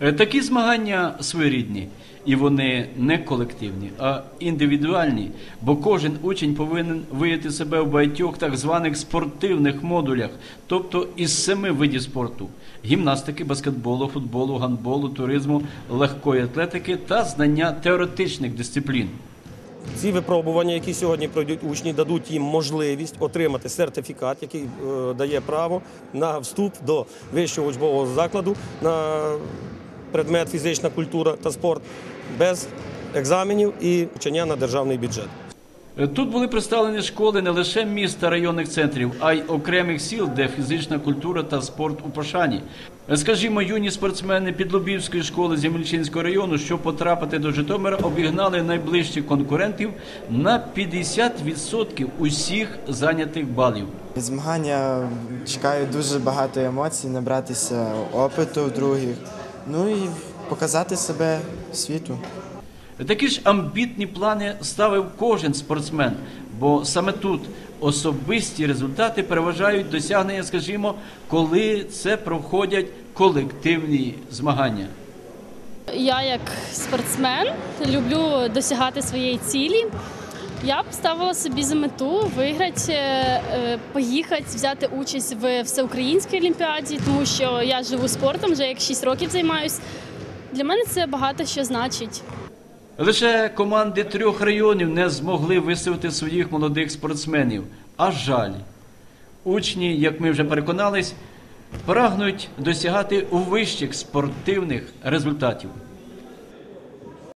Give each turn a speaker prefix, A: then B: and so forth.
A: Е, Такі змагання своєрідні, і вони не колективні, а індивідуальні, бо кожен учень повинен виявити себе в багатьох так званих спортивних модулях, тобто із семи видів спорту: гімнастики, баскетболу, футболу, гандболу, туризму, легкої атлетики та знання теоретичних дисциплін.
B: Ці випробування, які сьогодні пройдуть учні, дадуть їм можливість отримати сертифікат, який е, дає право на вступ до вищого учбового закладу на предмет фізична культура та спорт без екзаменів і вчення на державний бюджет.
A: Е, Тут були представлені школи не лише міст та районних центрів, а й окремих сіл, де фізична культура та спорт у пошані. Е, Скажімо, юні спортсмени Підлобівської школи Земельчинського району, щоб потрапити до Житомира, обігнали найближчих конкурентів на 50% усіх зайнятих балів.
C: Змагання чекаю дуже багато емоцій, набратися опиту в других, ну і показати себе світу.
A: Такі ж амбітні плани ставив кожен спортсмен, бо саме тут особисті результати переважають досягнення, скажімо, коли це проходять колективні змагання.
D: Я як спортсмен люблю досягати своєї цілі. Я б ставила собі за мету виграти, е, е, поїхати, взяти участь в всеукраїнській олімпіаді, тому що я живу спортом вже як 6 років займаюсь. Для мене це багато що значить.
A: Лише команди трьох районів не змогли виставити своїх молодих спортсменів. А жаль, учні, як ми вже переконались, прагнуть досягати вищих спортивних результатів.